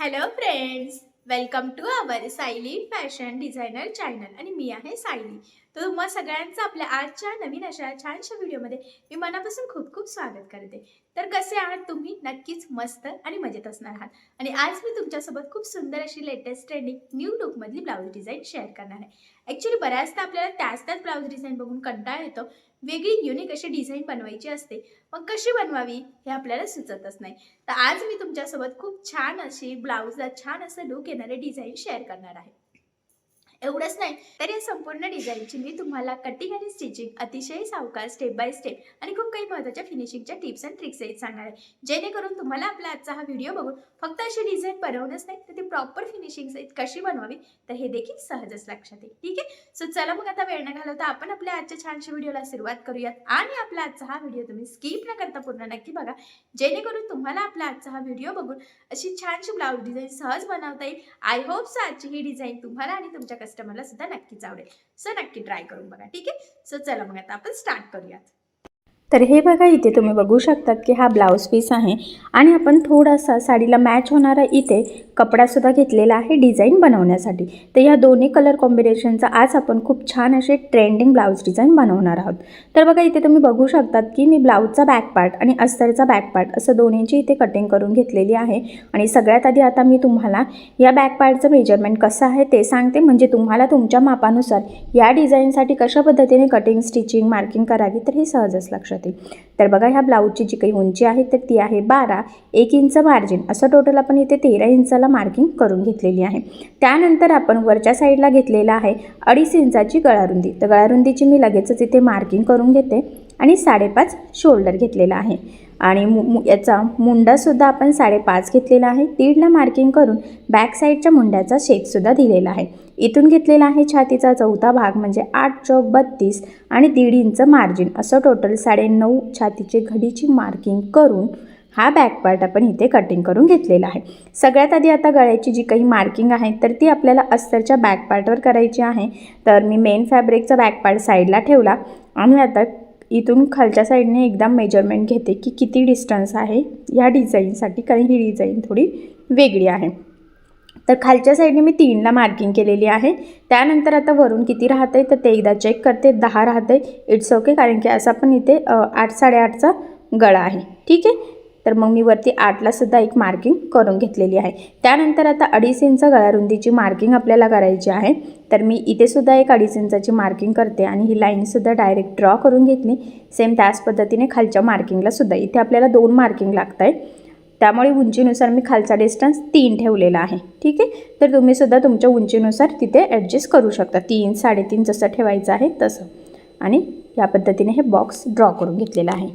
Hello friends welcome to our Sayali fashion designer channel आणि मी आहे सायली तर तुम्हा सगळ्यांचं आपल्या आजच्या नवीन अशा छानशा व्हिडिओमध्ये मी मनापासून खूप खूप स्वागत करते. तर कसे आहात तुम्ही? नक्कीच मस्त आणि मजेत असणार आहात. आणि आज मी तुमच्यासोबत खूप सुंदर अशी लेटेस्ट ट्रेंडिंग न्यू लुकमधली ब्लाऊज डिझाईन शेअर करणार आहे. ॲक्च्युली बऱ्याचदा आपल्याला त्याच त्याच ब्लाऊज डिझाईन बघून कंटाळा येतो वेगळी युनिक अशी डिझाईन बनवायची असते मग कशी बनवावी हे आपल्याला सुचतच नाही. तर आज मी तुमच्यासोबत खूप छान अशी ब्लाऊजला छान असं लुक येणारे डिझाईन शेअर करणार आहे. एवढंच नाही तर या संपूर्ण डिझाईनची मी तुम्हाला कटिंग आणि स्टिचिंग अतिशय सावकार स्टेप बाय स्टेप आणि खूप काही महत्त्वाच्या फिनिशिंगच्या टिप्स अँड ट्रिक्स आहेत सांगणार आहे. जेणेकरून तुम्हाला आपला आजचा हा व्हिडिओ बघून फक्त अशी डिझाईन बनवूनच नाही तर ती प्रॉपर फिनिशिंग आहेत कशी बनवावी तर हे देखील सहजच लक्षात येईल. ठीक आहे? सो चला मग आता वेळ न घालवता आपण आपल्या आजच्या छानशा व्हिडिओला सुरुवात करूयात. आणि आपला आजचा हा व्हिडिओ तुम्ही स्किप न करता पूर्ण नक्की बघा. जेणेकरून तुम्हाला आपला आजचा हा व्हिडिओ बघून अशी छानशी ब्लाऊज डिझाईन सहज बनवता येईल. आय होप सो आजची ही डिझाईन तुम्हाला आणि तुमच्या कस्टमरला सुद्धा नक्कीच आवडेल. सो नक्की ट्राय करून बघा. ठीक आहे? सो चला मग आता आपण स्टार्ट करूयात. तर हे बघा इथे तुम्ही बघू शकतात की हा ब्लाऊज पीस आहे आणि आपण थोडासा साडीला मॅच होणारा इथे कपडासुद्धा घेतलेला आहे डिझाईन बनवण्यासाठी. तर या दोन्ही कलर कॉम्बिनेशनचा आज आपण खूप छान असे ट्रेंडिंग ब्लाऊज डिझाईन बनवणार आहोत. तर बघा इथे तुम्ही बघू शकतात की मी ब्लाऊजचा बॅक पार्ट आणि अस्तरचा बॅक पार्ट असं दोन्हीची इथे कटिंग करून घेतलेली आहे. आणि सगळ्यात आधी आता मी तुम्हाला या बॅक पार्टचं मेजरमेंट कसं आहे ते सांगते. म्हणजे तुम्हाला तुमच्या मापानुसार या डिझाईनसाठी कशा पद्धतीने कटिंग स्टिचिंग मार्किंग करावी तर हे सहजच लक्षात जाते. तर बघा ह्या ब्लाऊजची जी काही उंची आहे तर ती आहे बारा एक इंच मार्जिन असं टोटल आपण इथे तेरा इंचाला मार्किंग करून घेतलेली आहे. त्यानंतर आपण वरच्या साईडला घेतलेला आहे अडीच इंचाची गळारुंदी. तर गळारुंदीची मी लगेचच इथे मार्किंग करून घेते आणि साडेपाच शोल्डर घेतलेला आहे. आणि मु मु याचा मुंडासुद्धा आपण साडेपाच घेतलेला आहे. दीडला मार्किंग करून बॅक साईडच्या मुंड्याचा शेपसुद्धा दिलेला आहे. इथून घेतलेला आहे छातीचा चौथा भाग म्हणजे आठ चौक बत्तीस आणि दीड इंच मार्जिन असं टोटल साडेनऊ छातीचे घडीची मार्किंग करून हा बॅक पार्ट आपण इथे कटिंग करून घेतलेला आहे. सगळ्यात आधी आता गळ्याची जी काही मार्किंग आहे तर ती आपल्याला अस्तरच्या बॅक पार्टवर करायची आहे. तर मी मेन फॅब्रिकचा बॅक पार्ट साईडला ठेवला. आणि आता इथून खालच्या साईडने एकदा मेजरमेंट घेते की किती डिस्टन्स आहे. ह्या डिझाईनसाठी कारण ही डिझाईन थोडी वेगळी आहे. तर खालच्या साईडने मी तीनला मार्किंग केलेली आहे. त्यानंतर आता वरून किती राहतं आहे तर ते एकदा चेक करते. दहा राहतं आहे इट्स ओके कारण की असा पण इथे आठ साडेआठचा गळा आहे. ठीक आहे? तर मग मी वरती आठला सुद्धा एक मार्किंग करून घेतलेली आहे. त्यानंतर आता अडीच इंच गळारुंदीची मार्किंग आपल्याला करायची आहे. तर मी इथेसुद्धा एक अडीच इंचाची मार्किंग करते आणि ही लाईनसुद्धा डायरेक्ट ड्रॉ करून घेतली. सेम त्याच पद्धतीने खालच्या मार्किंगला सुद्धा. इथे आपल्याला दोन मार्किंग लागत आहे त्यामुळे उंचीनुसार मी खालचा डिस्टन्स तीन ठेवलेला आहे. ठीक आहे? तर तुम्ही सुद्धा तुमच्या उंचीनुसार तिथे ॲडजस्ट करू शकता. तीन साडेतीन जसं ठेवायचं आहे तसं. आणि या पद्धतीने हे बॉक्स ड्रॉ करून घेतलेला आहे.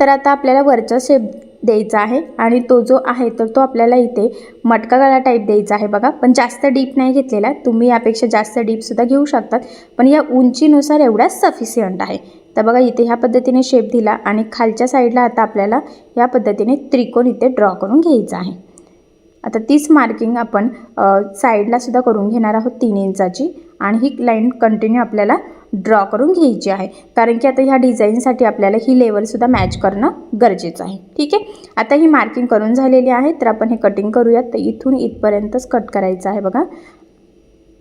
तर आता आपल्याला वरचा शेप द्यायचा आहे. आणि तो जो आहे तर तो आपल्याला इथे मटका गळा टाईप द्यायचा आहे बघा. पण जास्त डीप नाही घेतलेला. तुम्ही यापेक्षा जास्त डीपसुद्धा घेऊ शकतात. पण या उंचीनुसार एवढा सफिशियंट आहे. तर बघा इथे ह्या पद्धतीने शेप दिला आणि खालच्या साईडला आता आपल्याला या पद्धतीने त्रिकोण इथे ड्रॉ करून घ्यायचा आहे. आता तीच मार्किंग आपण साईडलासुद्धा करून घेणार आहोत तीन इंचाची. आणि ही लाईन कंटिन्यू आपल्याला ड्रॉ करून घ्यायची आहे. कारण की आता ह्या डिझाईनसाठी आपल्याला ही लेवलसुद्धा मॅच करणं गरजेचं आहे. ठीक आहे? आता ही मार्किंग करून झालेली आहे. तर आपण हे कटिंग करूयात. तर इथून इथपर्यंतच कट करायचं आहे बघा.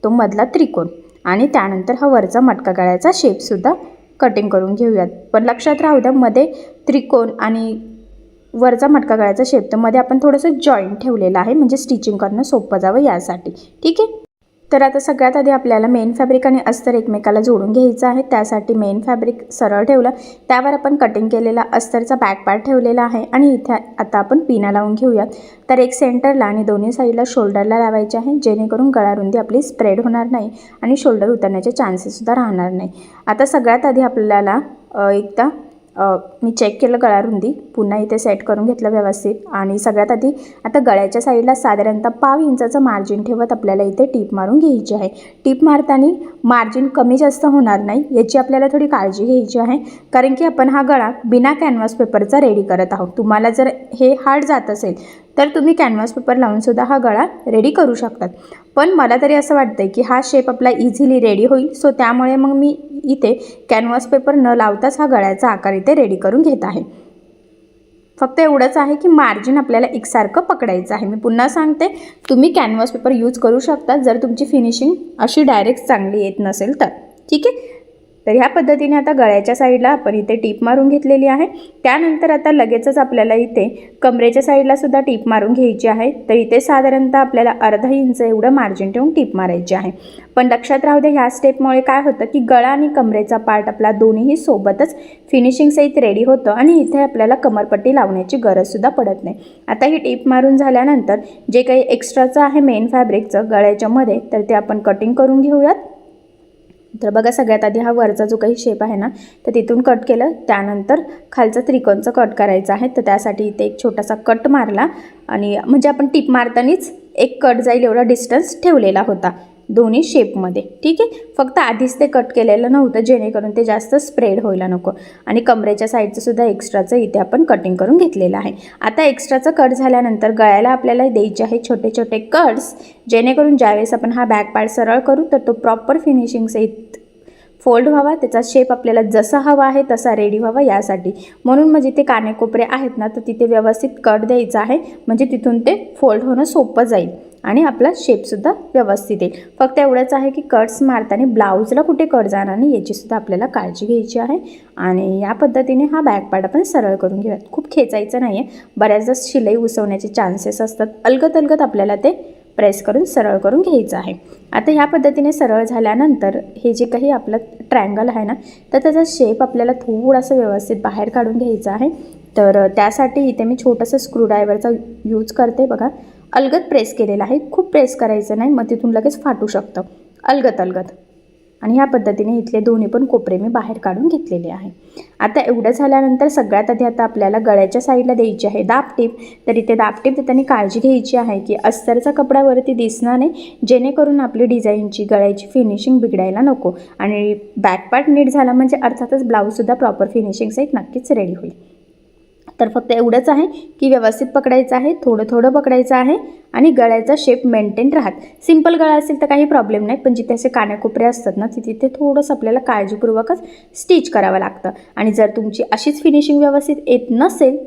तो मधला त्रिकोण. आणि त्यानंतर हा वरचा मटका गळ्याचा शेपसुद्धा कटिंग करून घेऊयात. पण लक्षात राहू द्या मध्ये त्रिकोण आणि वरचा मटका गळ्याचा शेप तर मध्ये आपण थोडंसं जॉईंट ठेवलेलं आहे. म्हणजे स्टिचिंग करणं सोपं जावं यासाठी. ठीक आहे? तर आता सगळ्यात आधी आपल्याला मेन फॅब्रिक आणि अस्तर एकमेकाला जोडून घ्यायचं आहे. त्यासाठी मेन फॅब्रिक सरळ ठेवलं. त्यावर आपण कटिंग केलेला अस्तरचा बॅक पार्ट ठेवलेला आहे आणि इथे आता आपण पिना लावून घेऊयात. तर एक सेंटरला आणि दोन्ही साईडला शोल्डरला लावायचे आहे. जेणेकरून गळारुंदी आपली स्प्रेड होणार नाही आणि शोल्डर उतरण्याचे चान्सेससुद्धा राहणार नाही. आता सगळ्यात आधी आपल्याला एकदा मी चेक केलं गळारुंदी पुन्हा इथे सेट करून घेतलं व्यवस्थित. आणि सगळ्यात आधी आता गळ्याच्या साईडला साधारणतः पाव इंचाचं मार्जिन ठेवत आपल्याला इथे टीप मारून घ्यायची आहे. टीप मारताना मार्जिन कमी जास्त होणार नाही याची आपल्याला थोडी काळजी घ्यायची आहे. कारण की आपण हा गळा बिना कॅनव्हास पेपरचा रेडी करत आहोत. तुम्हाला जर हे हार्ड जात असेल तर तुम्ही कॅनव्हास पेपर लावूनसुद्धा हा गळा रेडी करू शकतात. पण मला तरी असं वाटतं की हा शेप आपला इझिली रेडी होईल. सो त्यामुळे मग मी इथे कॅनव्हास पेपर न लावताच हा गळ्याचा आकार इथे रेडी करून घेत आहे. फक्त एवढंच आहे की मार्जिन आपल्याला एकसारखं पकडायचं आहे. मी पुन्हा सांगते तुम्ही कॅनव्हास पेपर यूज करू शकता. जर तुमची फिनिशिंग अशी डायरेक्ट चांगली येत नसेल तर. ठीक आहे? तर ह्या पद्धतीने आता गळ्याच्या साईडला आपण इथे टीप मारून घेतलेली आहे. त्यानंतर आता लगेचच आपल्याला इथे कमरेच्या साईडला सुद्धा टीप मारून घ्यायची आहे. तर इथे साधारणतः आपल्याला अर्धा इंच एवढं मार्जिन ठेवून टीप मारायची आहे. पण लक्षात राहू द्या ह्या स्टेपमुळे काय होतं की गळा आणि कमरेचा पार्ट आपला दोन्हीही सोबतच फिनिशिंग सहित रेडी होतं आणि इथे आपल्याला कमरपट्टी लावण्याची गरजसुद्धा पडत नाही. आता ही टीप मारून झाल्यानंतर जे काही एक्स्ट्राचं आहे मेन फॅब्रिकचं गळ्याच्यामध्ये तर ते आपण कटिंग करून घेऊयात. तर बघा सगळ्यात आधी हा वरचा जो काही शेप आहे ना तर तिथून कट केलं. त्यानंतर खालचा त्रिकोणचं कट करायचं आहे. तर त्यासाठी इथे एक छोटासा कट मारला. आणि म्हणजे आपण टीप मारतानाच एक कट जाईल एवढा डिस्टन्स ठेवलेला होता. दोन्ही शेपमध्ये ठीक आहे? फक्त आधीच ते कट केलेलं नव्हतं जेणेकरून ते जास्त स्प्रेड व्हायला नको. आणि कमरेच्या साईडचं सुद्धा एक्स्ट्राचं इथे आपण कटिंग करून घेतलेलं आहे. आता एक्स्ट्राचं कट झाल्यानंतर गळ्याला आपल्याला द्यायचे आहे छोटे छोटे कट्स जेणेकरून ज्यावेळेस आपण हा बॅक पार्ट सरळ करू तर तो प्रॉपर फिनिशिंग सहित फोल्ड व्हावा त्याचा शेप आपल्याला जसा हवा आहे तसा रेडी व्हावा यासाठी. म्हणून मग जिथे कानेकोपरे आहेत ना तर तिथे व्यवस्थित कट द्यायचा आहे. म्हणजे तिथून ते फोल्ड होणं सोपं जाईल. आणि आपला शेपसुद्धा व्यवस्थित येईल. फक्त एवढंच आहे की कट्स मारताना ब्लाऊजला कुठे कट जाणार नाही याचीसुद्धा आपल्याला काळजी घ्यायची आहे. आणि या पद्धतीने हा बॅक पार्ट आपण सरळ करून घेऊयात. खूप खेचायचं नाही आहे बऱ्याचदा शिलाई उसवण्याचे चान्सेस असतात. अलगत अलगत आपल्याला ते प्रेस करून सरळ करून घ्यायचं आहे. आता ह्या पद्धतीने सरळ झाल्यानंतर हे जे काही आपलं ट्रँगल आहे ना तर त्याचा शेप आपल्याला थोडासा व्यवस्थित बाहेर काढून घ्यायचा आहे. तर त्यासाठी इथे मी छोटंसं स्क्रूड्रायव्हरचा यूज करते बघा. अलगत प्रेस केलेला आहे. खूप प्रेस करायचं नाही मग तिथून लगेच फाटू शकतं. अलगत अलगत आणि ह्या पद्धतीने इथले दोन्ही पण कोपरे मी बाहेर काढून घेतलेले आहे. आता एवढं झाल्यानंतर सगळ्यात आधी आता आपल्याला गळ्याच्या साईडला द्यायची आहे दापटीप तर इथे दापटीप देताना काळजी घ्यायची आहे की अस्तरचा कपड्यावरती दिसणार नाही. जेणेकरून आपली डिझाईनची गळ्याची फिनिशिंग बिघडायला नको. आणि बॅक पार्ट नीट झाला म्हणजे अर्थातच ब्लाऊजसुद्धा प्रॉपर फिनिशिंगसहित नक्कीच रेडी होईल. तर फक्त एवढंच आहे की व्यवस्थित पकडायचं आहे थोडं थोडं पकडायचं आहे आणि गळ्याचा शेप मेंटेन राहत. सिंपल गळा असेल तर काही प्रॉब्लेम नाही पण जिथे असे कानाकोपरे असतात ना तिथे ते थोडंसं आपल्याला काळजीपूर्वकच स्टिच करावं लागतं. आणि जर तुमची अशीच फिनिशिंग व्यवस्थित येत नसेल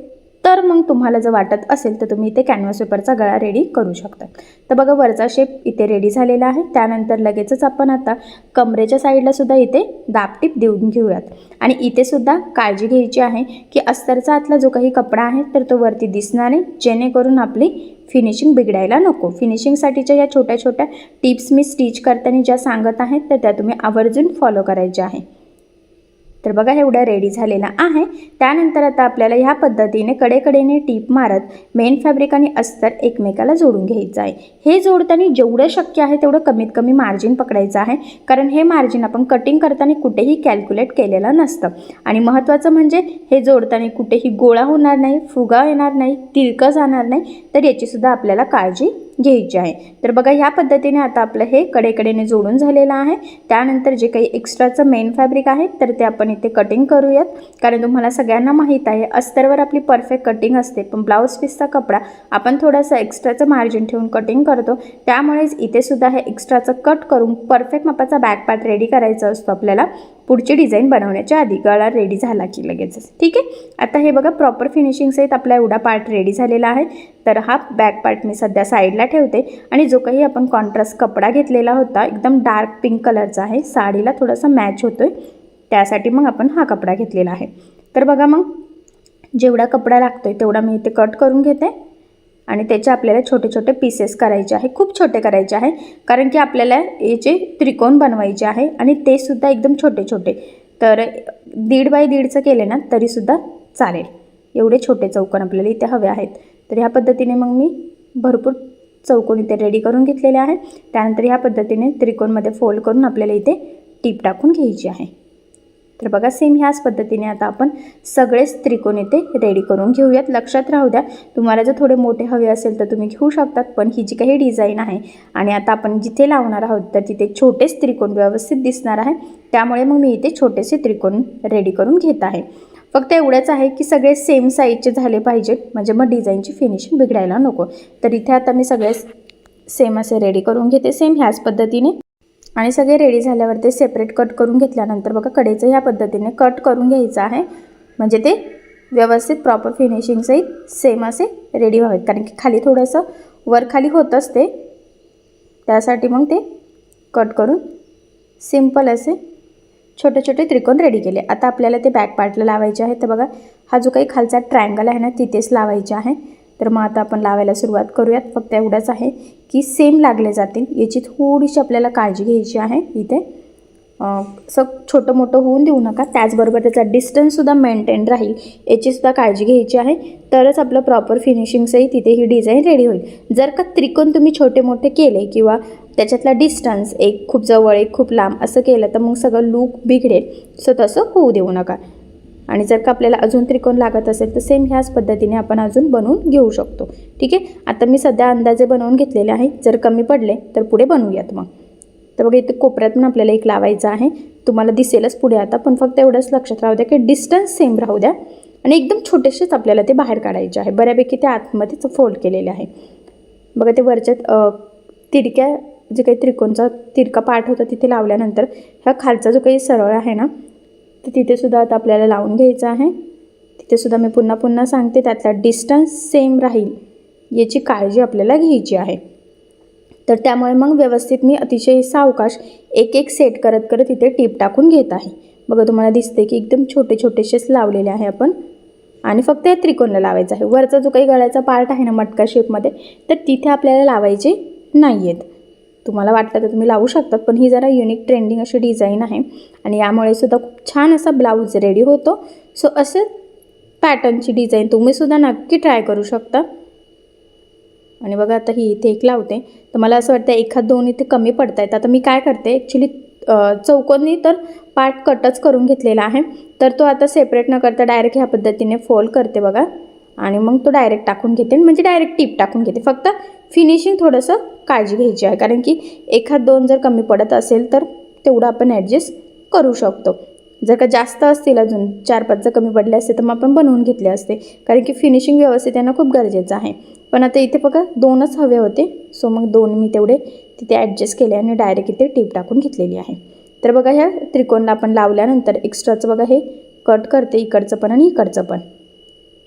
तर मग तुम्हाला जर वाटत असेल तर तुम्ही इथे कॅनव्हास पेपरचा गळा रेडी करू शकता. तर बघा वरचा शेप इथे रेडी झालेला आहे. त्यानंतर लगेचच आपण आता कमरेच्या साईडला सुद्धा इथे दापटीप देऊन घेऊयात. आणि इथे सुद्धा काळजी घ्यायची आहे की अस्तरचा आतला जो काही कपडा आहे तर तो वरती दिसणार नाही. जेणेकरून आपली फिनिशिंग बिघडायला नको. फिनिशिंगसाठीच्या या छोट्या छोट्या टिप्स मी स्टिच करताना ज्या सांगत आहेत तर त्या तुम्ही आवर्जून फॉलो करायच्या आहे. तर बघा एवढा रेडी झालेला आहे. त्यानंतर आता आपल्याला ह्या पद्धतीने कडेकडेने टीप मारत मेन फॅब्रिक आणि अस्तर एकमेकाला जोडून घ्यायचं आहे. हे जोडताना जेवढं शक्य आहे तेवढं कमीत कमी मार्जिन पकडायचं आहे. कारण हे मार्जिन आपण कटिंग करताना कुठेही कॅल्क्युलेट केलेलं नसतं. आणि महत्त्वाचं म्हणजे हे जोडताना कुठेही गोळा होणार नाही फुगा येणार नाही तिरकं जाणार नाही. तर याचीसुद्धा आपल्याला काळजी घ्यायची आहे. तर बघा ह्या पद्धतीने आता आपलं हे कडेकडेने जोडून झालेलं आहे. त्यानंतर जे काही एक्स्ट्राचं मेन फॅब्रिक आहे तर ते आपण इथे कटिंग करूयात. कारण तुम्हाला सगळ्यांना माहीत आहे अस्तरवर आपली परफेक्ट कटिंग असते. पण ब्लाऊज पीसचा कपडा आपण थोडासा एक्स्ट्राचं मार्जिन ठेवून कटिंग करतो. त्यामुळेच इथे सुद्धा हे एक्स्ट्राचं कट करून परफेक्ट मापाचा बॅक पार्ट रेडी करायचा असतो आपल्याला. पुढची डिझाईन बनवण्याच्या आधी गळा रेडी झाला की लगेचच ठीक आहे? आता हे बघा प्रॉपर फिनिशिंग सहित आपला एवढा पार्ट रेडी झालेला आहे. तर हा बॅक पार्ट मी सध्या साईडला ठेवते. आणि जो काही आपण कॉन्ट्रास्ट कपडा घेतलेला होता एकदम डार्क पिंक कलरचा आहे साडीला थोडासा मॅच होतोय. त्यासाठी मग आपण हा कपडा घेतलेला आहे. तर बघा मग जेवढा कपडा लागतोय तेवढा मी इथे कट करून घेते. आणि त्याचे आपल्याला छोटे छोटे पीसेस करायचे आहे. खूप छोटे करायचे आहे. कारण की आपल्याला याचे त्रिकोण बनवायचे आहे आणि ते सुद्धा एकदम छोटे छोटे. तर दीड बाय दीडचं केले ना तरीसुद्धा चालेल. एवढे छोटे चौकोन आपल्याला इथे हवे आहेत. तर ह्या पद्धतीने मग मी भरपूर चौकोन इथे रेडी करून घेतलेले आहे. त्यानंतर ह्या पद्धतीने त्रिकोणमध्ये फोल्ड करून आपल्याला इथे टीप टाकून घ्यायची आहे. तर बघा सेम ह्याच पद्धतीने आता आपण सगळेच त्रिकोण इथे रेडी करून घेऊयात. लक्षात राहू द्या तुम्हाला जर थोडे मोठे हवे असेल तर तुम्ही घेऊ शकतात पण ही जी काही डिझाईन आहे आणि आता आपण जिथे लावणार आहोत तर तिथे छोटेच त्रिकोण व्यवस्थित दिसणार आहे. त्यामुळे मग मी इथे छोटेसे त्रिकोण रेडी करून घेत आहे. फक्त एवढंच आहे की सगळे सेम साईजचे झाले पाहिजेत म्हणजे मग डिझाईनची फिनिशिंग बिघडायला नको. तर इथे आता मी सगळे सेम असे रेडी करून घेते सेम ह्याच पद्धतीने. आणि सगळे रेडी झाल्यावर ते सेपरेट कट करून घेतल्यानंतर बघा कडेचं ह्या पद्धतीने कट करून घ्यायचं आहे. म्हणजे ते व्यवस्थित प्रॉपर फिनिशिंगसहित सेम असे रेडी व्हावेत. कारण की खाली थोडंसं वर खाली होतंच ते. त्यासाठी मग ते कट करून सिंपल असे छोटे छोटे त्रिकोण रेडी केले. आता आपल्याला ते बॅक पार्टला लावायचे आहे तर बघा हा जो काही खालचा ट्रायंगल आहे ना तिथेच लावायचे आहे. तर मग आता आपण लावायला सुरुवात करूयात. फक्त एवढंच आहे की सेम लागले जातील. याची थोडीशी आपल्याला काळजी घ्यायची आहे इथे. असं छोटं मोठं होऊन देऊ नका. त्याचबरोबर त्याचा डिस्टन्ससुद्धा मेंटेन राहील. याचीसुद्धा काळजी घ्यायची आहे. तरच आपलं प्रॉपर फिनिशिंगसही तिथे ही डिझाईन रेडी होईल. जर का त्रिकोण तुम्ही छोटे मोठे केले किंवा त्याच्यातला डिस्टन्स एक खूप जवळ एक खूप लांब असं केलं तर मग सगळं लूक बिघडेल. सो तसं होऊ देऊ नका. आणि जर का आपल्याला अजून त्रिकोण लागत असेल तर सेम ह्याच पद्धतीने आपण अजून बनवून घेऊ शकतो. ठीक आहे? आता मी सध्या अंदाजे बनवून घेतलेले आहे. जर कमी पडले तर पुढे बनवूयात मग. तर बघा इथे कोपऱ्यात पण आपल्याला एक लावायचं आहे. तुम्हाला दिसेलच पुढे आता पण फक्त एवढंच लक्षात राहू द्या की डिस्टन्स सेम राहू द्या. आणि एकदम छोटेसेच आपल्याला ते बाहेर काढायचे आहे. बऱ्यापैकी ते आतमध्येच फोल्ड केलेले आहे. बघा ते वरच्यात तिडक्या तिरक्या जे काही त्रिकोणचा तिरका पाठ होता तिथे लावल्यानंतर ह्या खालचा जो काही सरळ आहे ना तर तिथेसुद्धा आता आपल्याला लावून घ्यायचं आहे. तिथेसुद्धा मी पुन्हा पुन्हा सांगते त्यातला डिस्टन्स सेम राहील याची काळजी आपल्याला घ्यायची आहे. तर त्यामुळे मग व्यवस्थित मी अतिशय सावकाश एक एक सेट करत करत इथे टीप टाकून घेत आहे. बघा तुम्हाला दिसते की एकदम छोटे छोटेसेच लावलेले आहे आपण. आणि फक्त या त्रिकोणला लावायचं आहे. वरचा जो काही गळ्याचा पार्ट आहे ना मटका शेपमध्ये तर तिथे आपल्याला लावायचे नाही आहेत तुम्हाला वाटलं तर तुम्ही लावू शकतात पण ही जरा युनिक ट्रेंडिंग अशी डिझाईन आहे. आणि यामुळे सुद्धा खूप छान असा ब्लाऊज रेडी होतो. सो असे पॅटर्नची डिझाईन तुम्हीसुद्धा नक्की ट्राय करू शकता. आणि बघा आता ही इथे एक लावते. तर मला असं वाटतं एखाद दोन इथे कमी पडत आहेत आता मी काय करते ॲक्च्युली चौकोनी तर पार्ट कटच करून घेतलेला आहे. तर तो आता सेपरेट न करता डायरेक्ट ह्या पद्धतीने फोल्ड करते बघा. आणि मग तो डायरेक्ट टाकून घेते म्हणजे डायरेक्ट टीप टाकून घेते. फक्त फिनिशिंग थोडंसं काळजी घ्यायची आहे. कारण की एखाद दोन जर कमी पडत असेल तर तेवढं आपण ॲडजस्ट करू शकतो. जर का जास्त असतील अजून चार पाच जर कमी पडले असते तर मग आपण बनवून घेतले असते. कारण की फिनिशिंग व्यवस्थित येणं खूप गरजेचं आहे. पण आता इथे बघा दोनच हवे होते. सो मग दोन मी तेवढे तिथे ॲडजस्ट केले आणि डायरेक्ट इथे टीप टाकून घेतलेली आहे. तर बघा ह्या त्रिकोणला आपण लावल्यानंतर एक्स्ट्राचं बघा हे कट करते. इकडचं पण आणि इकडचं पण.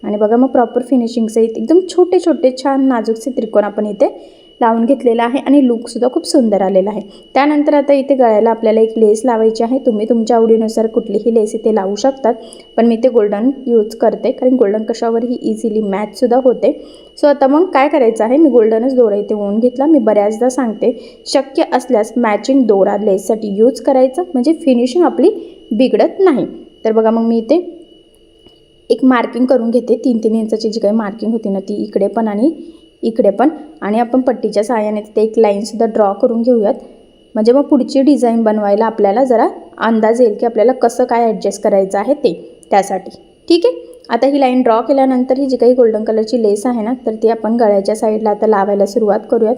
आणि बघा मग प्रॉपर फिनिशिंगसहित एकदम छोटे छोटे छान नाजूकसे त्रिकोण आपण इथे लावून घेतलेला आहे आणि लुकसुद्धा खूप सुंदर आलेला आहे. त्यानंतर आता इथे गळ्याला आपल्याला एक लेस लावायची आहे. तुम्ही तुमच्या आवडीनुसार कुठलीही लेस इथे लावू शकतात पण मी ते गोल्डन यूज करते कारण गोल्डन कशावरही इझिली मॅचसुद्धा होते. सो आता मग काय करायचं आहे? मी गोल्डनच दोरा इथे होऊन घेतला. मी बऱ्याचदा सांगते शक्य असल्यास मॅचिंग दोरा लेससाठी यूज करायचं. म्हणजे फिनिशिंग आपली बिघडत नाही. तर बघा मग मी इथे एक मार्किंग करून घेते. तीन तीन इंचाची जी काही मार्किंग होती ना ती इकडे पण आणि इकडे पण. आणि आपण पट्टीच्या सहाय्याने तिथे एक लाईनसुद्धा ड्रॉ करून घेऊयात. म्हणजे मग पुढची डिझाईन बनवायला आपल्याला जरा अंदाज येईल की आपल्याला कसं काय ॲडजस्ट करायचं आहे ते त्यासाठी. ठीक आहे? आता ही लाईन ड्रॉ केल्यानंतर ही जी काही गोल्डन कलरची लेस आहे ना तर ती आपण गळ्याच्या साईडला आता लावायला सुरुवात करूयात.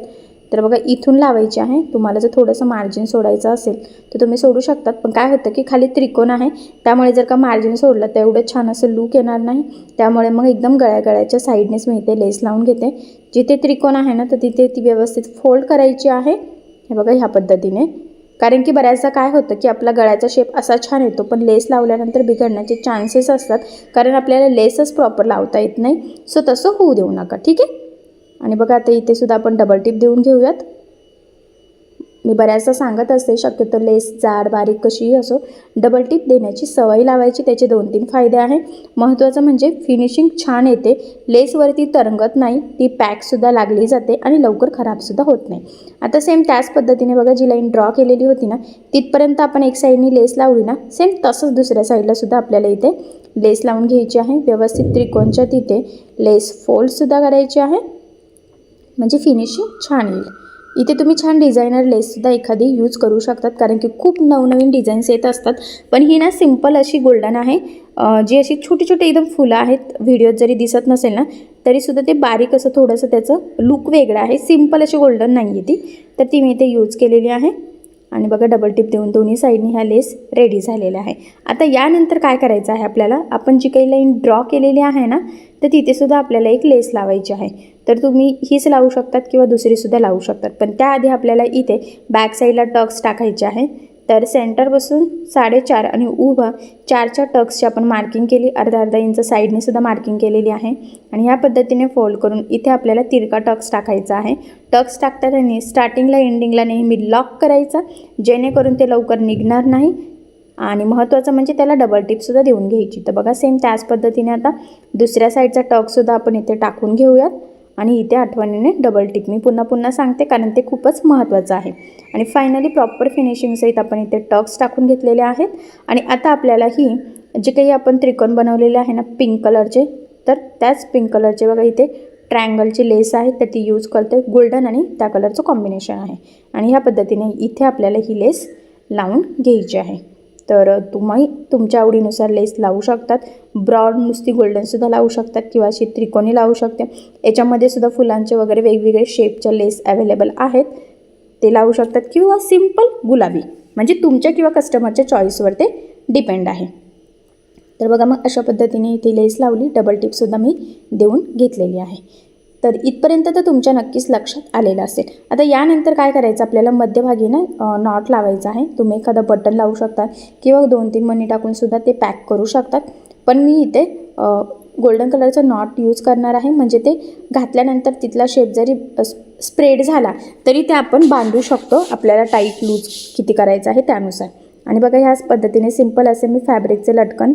तर बघा इथून लावायची आहे. तुम्हाला जर थोडंसं मार्जिन सोडायचं असेल तर तुम्ही सोडू शकतात. पण काय होतं की खाली त्रिकोण आहे. त्यामुळे जर का मार्जिन सोडलं तर एवढं छान असं लूक येणार नाही. त्यामुळे मग एकदम गळ्या गळ्याच्या साईडनेच मी इथे लेस लावून घेते. जिथे त्रिकोण आहे ना तर तिथे ती व्यवस्थित फोल्ड करायची आहे. हे बघा ह्या पद्धतीने. कारण की बऱ्याचदा काय होतं की आपला गळ्याचा शेप असा छान येतो पण लेस लावल्यानंतर बिघडण्याचे चान्सेस असतात. कारण आपल्याला लेसच प्रॉपर लावता येत नाही. सो तसं होऊ देऊ नका. ठीक आहे? आणि बघा आता इथे सुद्धा आपण डबल टिप देऊन घेऊयात. मी बऱ्याचदा सांगत असते शक्यतो लेस जाड बारीक कशीही असो डबल टिप देण्याची सवय लावायची त्याचे दोन तीन फायदे आहे. महत्त्वाचं म्हणजे फिनिशिंग छान येते लेसवरती तरंगत नाही ती पॅकसुद्धा लागली जाते आणि लवकर खराबसुद्धा होत नाही. आता सेम त्याच पद्धतीने बघा जी लाईन ड्रॉ केलेली होती ना तिथपर्यंत आपण एक साईडनी लेस लावली ना सेम तसंच दुसऱ्या साईडलासुद्धा आपल्याला इथे लेस लावून घ्यायची आहे. व्यवस्थित त्रिकोणच्या तिथे लेस फोल्डसुद्धा करायची आहे. म्हणजे फिनिशिंग छान येईल. इथे तुम्ही छान डिझायनर लेससुद्धा एखादी यूज करू शकतात कारण की खूप नवनवीन डिझाईन्स येत असतात. पण ही ना सिंपल अशी गोल्डन आहे. जी अशी छोटी छोटी एकदम फुलं आहेत व्हिडिओत जरी दिसत नसेल ना तरीसुद्धा ते बारीक असं थोडंसं त्याचं लुक वेगळं आहे. सिंपल अशी गोल्डन नाही आहे ती. तर ती मी इथे यूज केलेली आहे. आणि बघा डबल टिप देऊन दोन्ही साईडनी ह्या लेस रेडी झालेल्या आहे आता यानंतर काय करायचं आहे आपल्याला? आपण जी काही लाईन ड्रॉ केलेली आहे ना तर तिथेसुद्धा आपल्याला एक लेस लावायची आहे. तर तुम्ही हीच लावू शकतात किंवा दुसरीसुद्धा लावू शकतात. पण त्याआधी आपल्याला इथे बॅक साईडला टक्स टाकायचे आहे. तर सेंटरपासून साडेचार आणि उभा चारच्या टक्सची आपण मार्किंग केली. अर्धा अर्धा इंच साईडने सुद्धा मार्किंग केलेली आहे. आणि ह्या पद्धतीने फोल्ड करून इथे आपल्याला तिरका टक्स टाकायचा आहे. टक्स टाकताना स्टार्टिंगला एंडिंगला नेहमी लॉक करायचा जेणेकरून ते लवकर निघणार नाही. आणि महत्त्वाचं म्हणजे त्याला डबल टिपसुद्धा देऊन घ्यायची. तर बघा सेम त्याच पद्धतीने आता दुसऱ्या साईडचा टक्सुद्धा आपण इथे टाकून घेऊयात. आणि इथे आठवणीने डबल टिक मी पुन्हा पुन्हा सांगते कारण ते खूपच महत्त्वाचं आहे. आणि फायनली प्रॉपर फिनिशिंगसहित आपण इथे टक्स टाकून घेतलेले आहेत. आणि आता आपल्याला ही जे काही आपण त्रिकोण बनवलेले आहे ना पिंक कलरचे तर त्याच पिंक कलरचे बघा इथे ट्रायंगलची लेस आहे तर ती यूज करते गोल्डन आणि त्या कलरचं कॉम्बिनेशन आहे. आणि ह्या पद्धतीने इथे आपल्याला ही लेस लावून घ्यायची आहे. तर तुम्ही तुमच्या आवडीनुसार लेस लावू शकतात. ब्रॉड नुसती गोल्डनसुद्धा लावू शकतात किंवा अशी त्रिकोणी लावू शकते. याच्यामध्ये सुद्धा फुलांचे वगैरे वेगवेगळे शेपच्या लेस अवेलेबल आहेत. ते लावू शकतात किंवा सिंपल गुलाबी. म्हणजे तुमच्या किंवा कस्टमरच्या चॉईसवर ते डिपेंड आहे. तर बघा मग अशा पद्धतीने इथे लेस लावली. डबल टिपसुद्धा मी देऊन घेतलेली आहे. तर इथपर्यंत तर तुमच्या नक्कीच लक्षात आलेलं असेल. आता यानंतर काय करायचं? आपल्याला मध्यभागी ना नॉट लावायचं आहे. तुम्ही एखादं बटन लावू शकता किंवा दोन तीन मणी टाकूनसुद्धा ते पॅक करू शकतात. पण मी इथे गोल्डन कलरचं नॉट यूज करणार आहे. म्हणजे ते घातल्यानंतर तिथला शेप जरी स्प्रेड झाला तरी ते आपण बांधू शकतो. आपल्याला टाईट लूज किती करायचं आहे त्यानुसार. आणि बघा ह्याच पद्धतीने सिंपल असे मी फॅब्रिकचे लटकन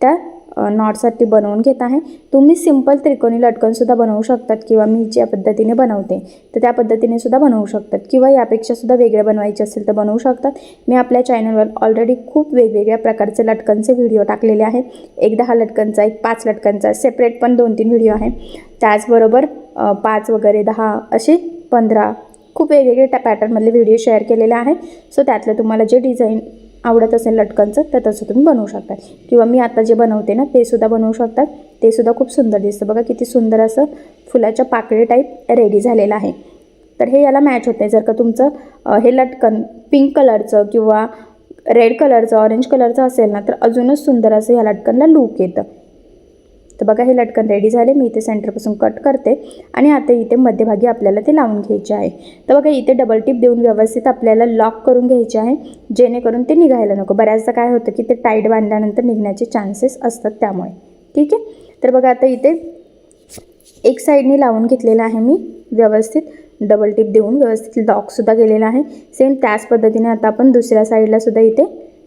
त्या नॉटसाठी बनवून घेत आहे. तुम्ही सिंपल त्रिकोणी लटकनसुद्धा बनवू शकतात किंवा मी ज्या पद्धतीने बनवते तर त्या पद्धतीने सुद्धा बनवू शकतात किंवा यापेक्षासुद्धा वेगळे बनवायचे असेल तर बनवू शकतात. मी आपल्या चॅनलवर ऑलरेडी खूप वेगवेगळ्या प्रकारचे लटकनचे व्हिडिओ टाकलेले आहेत. एक दहा लटकनचा एक पाच लटकनचा सेपरेट पण दोन तीन व्हिडिओ आहे. त्याचबरोबर पाच वगैरे दहा असे पंधरा खूप वेगवेगळे त्या पॅटर्नमधले व्हिडिओ शेअर केलेले आहे. सो त्यातलं तुम्हाला जे डिझाईन आवडत असेल लटकनचं तर तसं तुम्ही बनवू शकता. किंवा मी आता जे बनवते ना ते सुद्धा बनवू शकतात. ते सुद्धा खूप सुंदर दिसतं. बघा किती सुंदर असं फुलाच्या पाकळी टाईप रेडी झालेलं आहे. तर हे याला मॅच होते जर का तुमचं हे लटकन पिंक कलरचं किंवा रेड कलरचं ऑरेंज कलरचं असेल ना तर अजूनच सुंदर असं ह्या लटकनला लूक येतं. तर बघा हे लटकन रेडी झाले. मी इथे सेंटरपासून कट करते आणि आता इथे मध्यभागी आपल्याला ते लावून घ्यायचे आहे. तर बघा इथे डबल टिप देऊन व्यवस्थित आपल्याला लॉक करून घ्यायचे आहे. जेणेकरून ते निघायला नको. बऱ्याचदा काय होतं की ते टाईट बांधल्यानंतर निघण्याचे चान्सेस असतात त्यामुळे. ठीक आहे? तर बघा आता इथे एक साईडने लावून घेतलेलं आहे मी व्यवस्थित. डबल टिप देऊन व्यवस्थित लॉकसुद्धा केलेला आहे. सेम त्याच पद्धतीने आता आपण दुसऱ्या साईडलासुद्धा इथे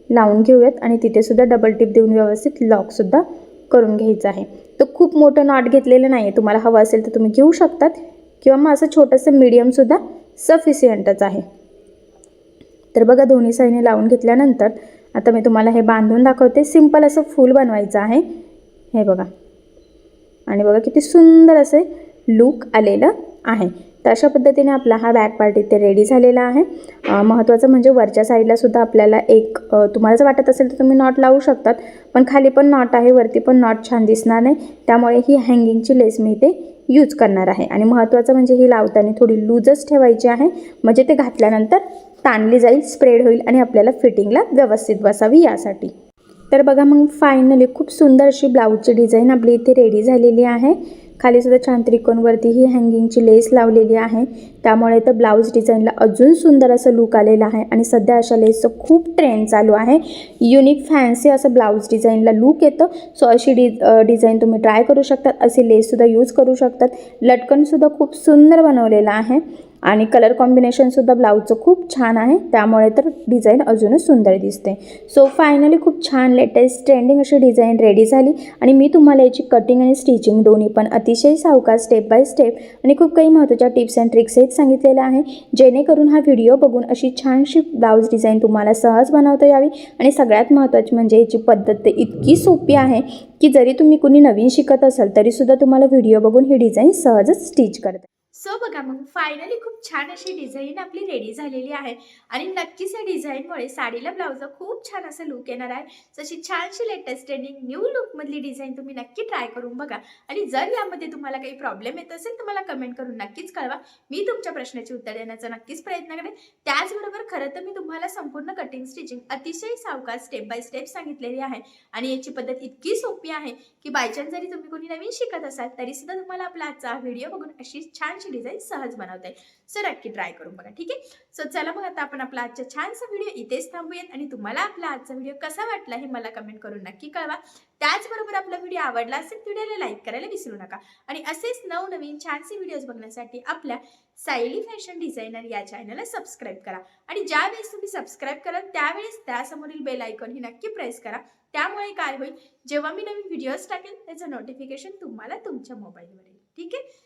लावून घेऊयात आणि तिथेसुद्धा डबल टिप देऊन व्यवस्थित लॉकसुद्धा करून घ्यायचं आहे. तर खूप मोठं नॉट घेतलेलं नाही आहे तुम्हाला हवं असेल तर तुम्ही घेऊ शकतात. किंवा मग असं छोटंसं मीडियमसुद्धा सफिशियंटच आहे. तर बघा दोन्ही साईने लावून घेतल्यानंतर आता मी तुम्हाला हे बांधून दाखवते. सिंपल असं फूल बनवायचं आहे. हे बघा. आणि बघा किती सुंदर असे लूक आलेलं आहे. तर अशा पद्धतीने आपला हा बॅक पार्ट इथे रेडी झालेला आहे. महत्त्वाचं म्हणजे वरच्या साईडलासुद्धा आपल्याला एक तुम्हाला जर वाटत असेल तर तुम्ही नॉट लावू शकतात पण खाली पण नॉट आहे वरती पण नॉट छान दिसणार नाही. त्यामुळे ही हँगिंगची लेस मी इथे यूज करणार आहे. आणि महत्त्वाचं म्हणजे ही लावताना थोडी लूजच ठेवायची आहे. म्हणजे ते घातल्यानंतर ताणली जाईल स्प्रेड होईल आणि आपल्याला फिटिंगला व्यवस्थित बसावी यासाठी. तर बघा मग फायनली खूप सुंदर अशी ब्लाऊजची डिझाईन आपली इथे रेडी झालेली आहे. खाली सुद्धा छान त्रिकोणवरती ही हँगिंगची लेस लावलेली आहे. त्यामुळे तर ब्लाऊज डिझाईनला अजून सुंदर असं लुक आलेला आहे आणि सध्या अशा लेसचं खूप ट्रेंड चालू आहे. युनिक फॅन्सी असं ब्लाऊज डिझाईनला लुक येतं. सो अशी डि डिझाईन तुम्ही ट्राय करू शकतात. असे लेससुद्धा यूज करू शकतात. लटकनसुद्धा खूप सुंदर बनवलेलं आहे. आणि कलर कॉम्बिनेशनसुद्धा ब्लाऊजचं खूप छान आहे. त्यामुळे तर डिझाईन अजूनच सुंदर दिसते. सो फायनली खूप छान लेटेस्ट ट्रेंडिंग अशी डिझाईन रेडी झाली. आणि मी तुम्हाला याची कटिंग आणि स्टिचिंग दोन्ही पण अतिशय सावकार स्टेप बाय स्टेप आणि खूप काही महत्त्वाच्या टिप्स अँड ट्रिक्सही सांगितलेल्या आहे. जेणेकरून हा व्हिडिओ बघून अशी छानशी ब्लाऊज डिझाईन तुम्हाला सहज बनवता यावी. आणि सगळ्यात महत्त्वाची म्हणजे याची पद्धत इतकी सोपी आहे की जरी तुम्ही कुणी नवीन शिकत असाल तरीसुद्धा तुम्हाला व्हिडिओ बघून ही डिझाईन सहजच स्टिच करता सो बघा मग फायनली खूप छान अशी डिझाईन आपली रेडी झालेली आहे. आणि नक्कीच या डिझाईनमुळे साडीला ब्लाऊज खूप छान असा लुक येणार आहे. जशी छानशी लेटेस्ट ट्रेंडिंग न्यू लुकमधली डिझाईन तुम्ही नक्की ट्राय करून बघा. आणि जर यामध्ये तुम्हाला काही प्रॉब्लेम येत असेल तर मला कमेंट करून नक्कीच कळवा. मी तुमच्या प्रश्नाची उत्तर देण्याचा नक्कीच प्रयत्न करेन. त्याचबरोबर खरं तर मी तुम्हाला संपूर्ण कटिंग स्टिचिंग अतिशय सावकाश स्टेप बाय स्टेप सांगितलेली आहे. आणि याची पद्धत इतकी सोपी आहे की बायचान्स जरी तुम्ही कोणी नवीन शिकत असाल तरी सुद्धा तुम्हाला आपला आजचा व्हिडिओ बघून अशी छानशी अशी डिझाईन सहज बनवता येईल. सो नक्की ट्राय करून बघा ठीक आहे? सो चला मग आता आपण आपला आजचा छानसा व्हिडिओ इथेच थांबूयात आणि तुम्हाला आपला आजचा व्हिडिओ कसा वाटला हे मला कमेंट करून नक्की कळवा. त्याचबरोबर आपला व्हिडिओ आवडला असेल व्हिडिओला लाईक करायला विसरू नका. आणि असेच नवनवीन छानसे व्हिडिओज बघण्यासाठी आपल्या सायली फॅशन डिझायनर या चॅनलला सबस्क्राईब करा. आणि ज्यावेळेस तुम्ही सबस्क्राईब कराल त्यावेळेस त्यासमोरील बेल आयकॉन ही नक्की प्रेस करा. त्यामुळे काय होईल? जेव्हा मी नवीन व्हिडिओज टाकेल त्याचं नोटिफिकेशन तुम्हाला तुमच्या मोबाईलवर येईल ठीक आहे?